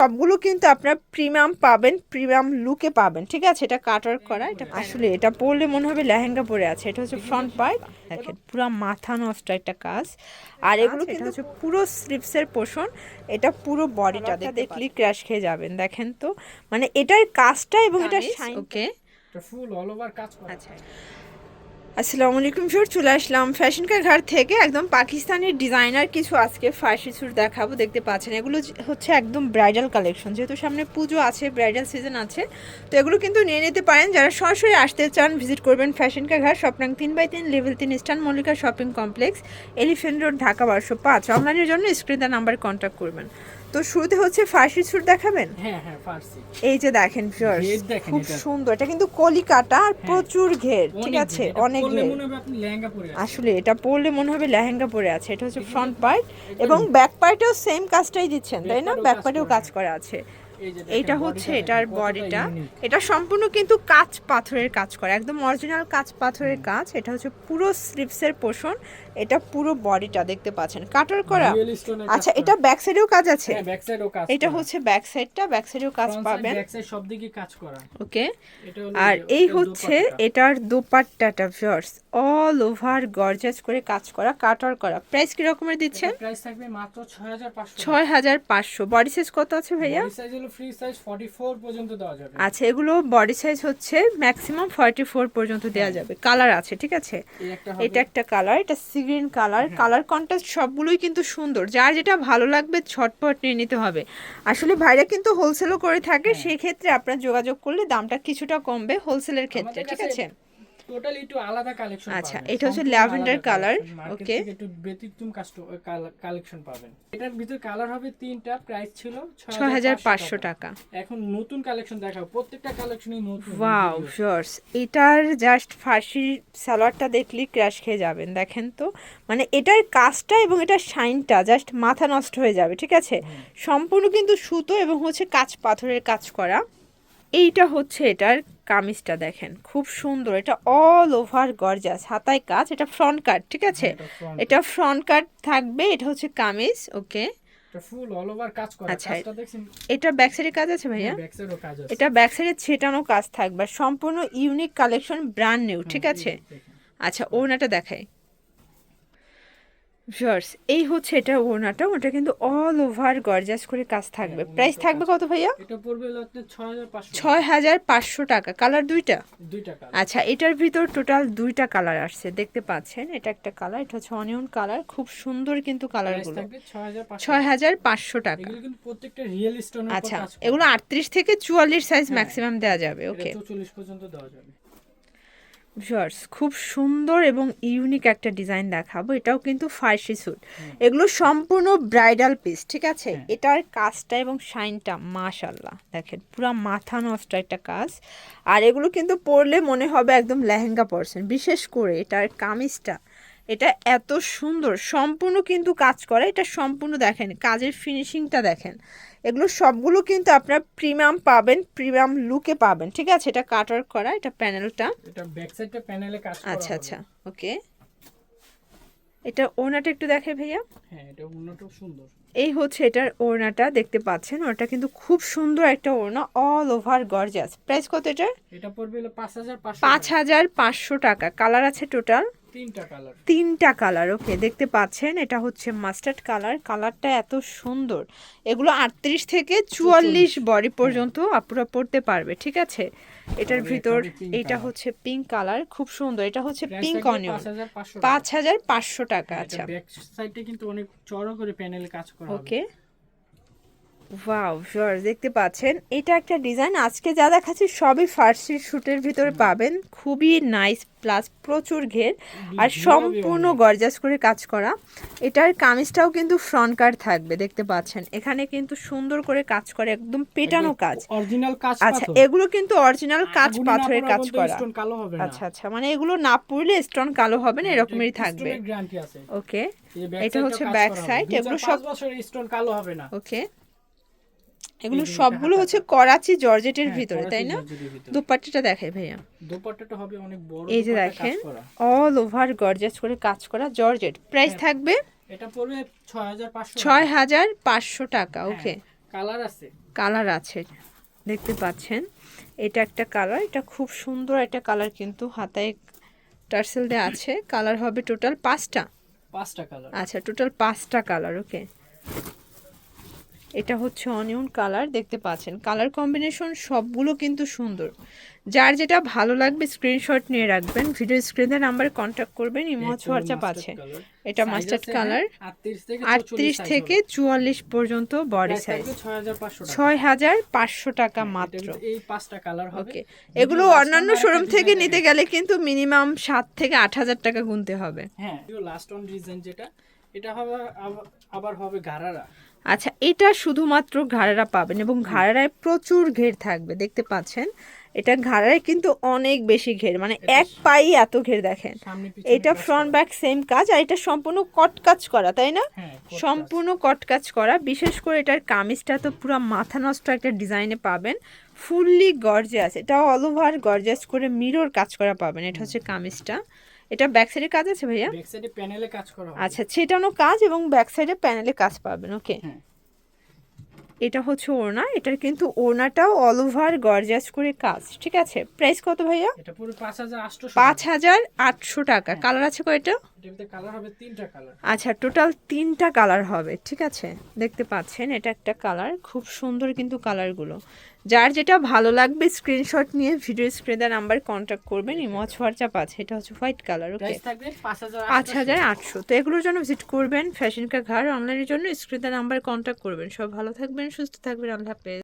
সবগুলো কিন্তু আপনার প্রিমিয়াম পাবেন প্রিমিয়াম লুকে পাবেন। ঠিক আছে? এটা কাটার করা এটা আসলে এটা পরলে মনে হবে লেহেঙ্গা পরে আছে। এটা হচ্ছে ফ্রন্ট পার্ট দেখেন। পুরো মাথা নষ্ট একটা কাজ। আর এগুলো কিন্তু হচ্ছে পুরো স্লিপসের পোষণ এটা পুরো বডিটা দেখলি ক্র্যাশ খেয়ে যাবেন দেখেন তো। মানে এটার কাজটা এবং এটা ওকে এটা ফুল অল ওভার কাজ করা। আচ্ছা। আসসালামু আলাইকুম ফির চলে আসলাম ফ্যাশন কা ঘর থেকে। একদম পাকিস্তানের ডিজাইনার কিছু আজকে ফার্সি স্যুট দেখাবো। দেখতে পাচ্ছেন, এগুলো হচ্ছে একদম ব্রাইডাল কালেকশন যেহেতু সামনে পুজো আছে ব্রাইডাল সিজন আছে, তো এগুলো কিন্তু নিয়ে নিতে পারেন। যারা সরাসরি আসতে চান ভিজিট করবেন ফ্যাশন কা ঘর স্বপ্নাং তিন বাই তিন লেভেল তিন Eastern Mallika shopping complex Elephant Road Dhaka বারোশো পাঁচ। অনলাইনের জন্য স্ক্রিন নাম্বার কন্ট্যাক্ট করবেন। তো শুরুতে হচ্ছে ফার্সি স্যুট দেখাবেন? হ্যাঁ হ্যাঁ ফার্সি। এই যে দেখেন ভিউয়ার্স খুব সুন্দর। এটা কিন্তু কলিকাটা আর প্রচুর ঘের ঠিক আছে? অনেক ঘের। আসলে এটা পরলে মনে হবে লেহেঙ্গা পরে আছে। এটা হচ্ছে ফ্রন্ট পার্ট এবং ব্যাক পার্টেও সেম কাজটাই দিচ্ছেন তাই না? ব্যাক পার্টেও কাজ করা আছে। এইটা হচ্ছে এটার বডিটা এটা সম্পূর্ণ কিন্তু কাঁচ পাথরের কাজ করা একদম অরিজিনাল কাঁচ পাথরের কাজ। এটা হচ্ছে পুরো স্লিপসের পোষণ এটা পুরো বডিটা দেখতে পাচ্ছেন। কাটার করা আচ্ছা এটা ব্যাক সাইডেও কাজ আছে? হ্যাঁ ব্যাক সাইডও কাজ এটা হচ্ছে ব্যাক সাইডটা ব্যাক সাইডেও কাজ পাবেন। ওকে আর এই হচ্ছে দোপাট্টা। এটার দোপাট্টাটা ভিউয়ার্স অল ওভার গর্জাস করে কাজ করা কাটার করা। প্রাইস কি রকমের দিচ্ছেন? প্রাইস থাকবে মাত্র 6500 ছয় হাজার পাঁচশো। বডি সাইজ কত আছে ভাইয়া? বডি সাইজ হলো ফ্রি সাইজ 44 পর্যন্ত দেওয়া যাবে। আচ্ছা এগুলো বডি সাইজ হচ্ছে ম্যাক্সিমাম ফর্টি ফোর পর্যন্ত দেওয়া যাবে। কালার আছে ঠিক আছে? এটা একটা কালার এটা sea green colour colour contrast সবগুলোই কিন্তু সুন্দর। যার যেটা ভালো লাগবে ছটপট নিয়ে নিতে হবে। আসলে ভাইরা কিন্তু হোলসেলও করে থাকে সেই ক্ষেত্রে আপনার যোগাযোগ করলে দামটা কিছুটা কমবে হোলসেলের ক্ষেত্রে ঠিক আছে? টোটালি একটু আলাদা কালেকশন আচ্ছা, এটা হচ্ছে lavender color, okay. একটু ব্যতিক্রম কালেকশন পাবেন। এটার ভিতর কালার হবে তিনটা প্রাইস ছিল ছয় হাজার পাঁচশো টাকা। এখন নতুন কালেকশন দেখাবো প্রত্যেকটা কালেকশনই নতুন ওয়াও। শিওর্স এটার জাস্ট ফার্সি সালোয়ারটা দেখলেই ক্র্যাশ খেয়ে যাবেন দেখেন তো। মানে এটার কাজটা এবং এটার শাইনটা জাস্ট মাথা নষ্ট হয়ে যাবে ঠিক আছে? সম্পূর্ণ কিন্তু সুতো এবং হচ্ছে কাঁচ পাথরের কাজ করা। এইটা হচ্ছে এটার কামিজটা দেখেন খুব সুন্দর। এটা অল ওভার গর্জাস হাতায় কাজ এটা ফ্রন্ট কাট ঠিক আছে? এটা ফ্রন্ট কাট থাকবে এটা হচ্ছে কামিজ ওকে এটা ফুল অল ওভার কাজ করা। আচ্ছা, কাজটা দেখছেন? এটা ব্যাক সাইডে কাজ আছে ভাইয়া? ব্যাক সাইডও কাজ আছে। এটা ব্যাক সাইডে ছেটানো কাজ থাকবে সম্পূর্ণ ইউনিক কালেকশন ব্র্যান্ড নিউ ঠিক হ্যাঁ, আছে। আচ্ছা ওড়নাটা দেখাই। ভিউয়ার্স এই হচ্ছে এটা ওনাটা ওটা কিন্তু অল ওভার গর্জাস করে কাজ থাকবে। হ্যাঁ, প্রাইস থাকবে কত ভাইয়া? এটা পড়বে হলো আপনার 6500 ছয় হাজার পাঁচশো টাকা। কালার দুইটা? দুইটা কালার আচ্ছা এটার ভিতর টোটাল দুইটা কালার আসছে। দেখতে পাচ্ছেন এটা একটা কালার এটা হচ্ছে অনিয়ন কালার খুব সুন্দর কিন্তু কালারগুলো থাকবে 6500 ছয় হাজার পাঁচশো টাকা। এগুলো কিন্তু প্রত্যেকটা রিয়েল স্টোনের আচ্ছা এগুলো আটত্রিশ থেকে চুয়াল্লিশ সাইজ হ্যাঁ। ম্যাক্সিমাম দেওয়া যাবে ওকে এটা 44 পর্যন্ত দেওয়া যাবে। ভিউয়ার্স খুব সুন্দর এবং ইউনিক একটা ডিজাইন দেখাবো। এটাও কিন্তু ফার্সি স্যুট। এগুলো সম্পূর্ণ ব্রাইডাল পিস ঠিক আছে? হ্যাঁ। এটার কাজটা এবং শাইনটা মাশাল্লাহ দেখেন পুরো মাথা নষ্ট একটা কাজ। আর এগুলো কিন্তু পরলে মনে হবে একদম লেহেঙ্গা পরছেন। বিশেষ করে এটার কামিজটা এটা এত সুন্দর। সম্পূর্ণ কিন্তু কাজ করা এটা সম্পূর্ণ দেখেন কাজের ফিনিশিংটা দেখেন। এগুলো সবগুলো কিন্তু আপনার প্রিমিয়াম পাবেন প্রিমিয়াম লুকে পাবেন ঠিক আছে? এটা কাটার করা এটা প্যানেলটা এটা ব্যাক সাইডটা প্যানেলে কাজ করা আচ্ছা আচ্ছা ওকে এটা ওনাটা একটু দেখে ভাইয়া। হ্যাঁ এটা ওনাটা সুন্দর। এই হচ্ছে এটার ওড়নাটা দেখতে পাচ্ছেন? ওটা কিন্তু খুব সুন্দর একটা ওড়না অল ওভার গর্জাস প্রাইস কত এটার? এটা পড়বে হলো 5500 পাঁচ হাজার পাঁচশো টাকা। কালার আছে টোটাল তিনটা কালার তিনটা কালার ওকে দেখতে পাচ্ছেন? এটা হচ্ছে মাস্টার্ড কালার কালারটা এত সুন্দর। এগুলো আটত্রিশ থেকে চুয়াল্লিশ বডি পর্যন্ত আপুরা পড়তে পারবে ঠিক আছে? এটার ভিতর এটা এটা। হচ্ছে পিঙ্ক কালার খুব সুন্দর। এটা হচ্ছে পিঙ্ক অনিয়ন 5500 পাঁচ হাজার পাঁচশো টাকা। আচ্ছা। ব্যাক সাইডে কিন্তু অনেক চড়া করে প্যানেলে কাজ করা হবে ওকে ওয়াও শিওর দেখতে পাচ্ছেন এটা একটা ডিজাইন আজকে যা দেখাচ্ছি সবই ফার্সি শুটের ভিতরে পাবেন। খুবই নাইস প্লাস প্রচুর ঘের। আর সম্পূর্ণ। গর্জাস করে কাজ করা। এটার কামিজটাও কিন্তু ফ্রন্ট কাট থাকবে দেখতে পাচ্ছেন। এখানে কিন্তু সুন্দর করে কাজ করে একদম পেটানো কাজ। অরিজিনাল কাজ আচ্ছা এগুলো কিন্তু অরিজিনাল কাজ পাথরের কাজ করা। আচ্ছা আচ্ছা মানে এগুলো না পড়লে স্টোন কালো হবে না এরকমেরই থাকবে। ওকে এটা হচ্ছে ব্যাক সাইড এগুলো সব পাঁচ বছরের স্টোন কালো হবে না। ওকে এগুলো সবগুলো হচ্ছে করাচি জর্জেটের হ্যাঁ, ভিতরে তাই না। দুপাট্টাটা দেখাই ভাইয়া। দোপাট্টাটা হবে অনেক বড় এই যে দেখেন অল ওভার গর্জাস করে কাজ করা জর্জেট। প্রাইস থাকবে এটা পড়বে 6500 ছয় হাজার পাঁচশো টাকা ওকে কালার আছে। কালার আছে দেখতে পাচ্ছেন। এটা একটা কালার এটা খুব সুন্দর একটা কালার কিন্তু হাতায় টার্সেল দেওয়া আছে। কালার হবে টোটাল পাঁচটা। পাঁচটা কালার। আচ্ছা টোটাল পাঁচটা কালার ওকে এটা হচ্ছে অনিয়ন কালার দেখতে পাচ্ছেন। কালার কম্বিনেশন সবগুলো কিন্তু সুন্দর। যার যেটা ভালো লাগবে স্ক্রিনশট নিয়ে রাখবেন। ভিডিও স্ক্রিনে নাম্বারে কন্ট্যাক্ট করবেন ইমো হোয়াটসঅ্যাপ আছে। এটা মাস্টার্ড কালার আটত্রিশ থেকে চুয়াল্লিশ পর্যন্ত বডি সাইজ ছয় হাজার পাঁচশো টাকা। এটার মাত্র। এই পাঁচটা কালার হবে। ওকে এগুলো অন্যান্য শোরুম থেকে নিতে গেলে কিন্তু মিনিমাম সাত থেকে আট হাজার টাকা গুনতে হবে। হ্যাঁ লাস্ট অন ডিজাইন যেটা এটা হবে আবার হবে গারারা। আচ্ছা এটা শুধুমাত্র ঘাড়ারা পাবেন এবং ঘাড়ারায় প্রচুর ঘের থাকবে দেখতে পাচ্ছেন? এটা ঘাড়ায় কিন্তু অনেক বেশি ঘের মানে এক পাই এত ঘের দেখেন। এটা ফ্রন্ট ব্যাক সেম কাজ আর এটা সম্পূর্ণ কট কাজ করা তাই না? হ্যাঁ। সম্পূর্ণ কট কাজ করা বিশেষ করে এটার কামিজটা তো পুরো মাথা নষ্ট একটা ডিজাইনে পাবেন। ফুললি গর্জিয়াস এটা অল ওভার গর্জিয়াস করে মিরর কাজ করা পাবেন এটা হচ্ছে কামিজটা। এটা ব্যাক সাইডে কাজ আছে ভাইয়া? ব্যাক সাইডে প্যানেলে কাজ করা আচ্ছা ছেটানো কাজ এবং ব্যাক সাইডে প্যানেলে কাজ পাবেন ওকে হ্যাঁ। এটা হচ্ছে ওড়না এটার কিন্তু ওড়নাটাও অল ওভার গর্জাস করে কাজ ঠিক আছে? প্রাইস কত ভাইয়া? এটা পুরো পাঁচ হাজার আটশো পাঁচ হাজার আটশো টাকা। কালার আছে কয়টা? ভিতরে কালার হবে তিনটা কালার আচ্ছা টোটাল তিনটা কালার হবে ঠিক আছে? দেখতে পাচ্ছেন এটা একটা কালার খুব সুন্দর কিন্তু কালারগুলো যার যেটা ভালো লাগবে স্ক্রিনশট নিয়ে ভিডিও স্ক্রিনে নাম্বার কন্ট্যাক্ট করবেন। ইমজ হোয়াটসঅ্যাপ আছে এটা হচ্ছে হোয়াইট কালার ওকে পাঁচ হাজার আটশো তো এগুলোর জন্য ভিজিট করবেন ফ্যাশন কা ঘর অনলাইনের জন্য স্ক্রিনে নাম্বার কন্ট্যাক্ট করবেন। সব ভালো থাকবেন সুস্থ থাকবেন আল্লাহ হাফেজ।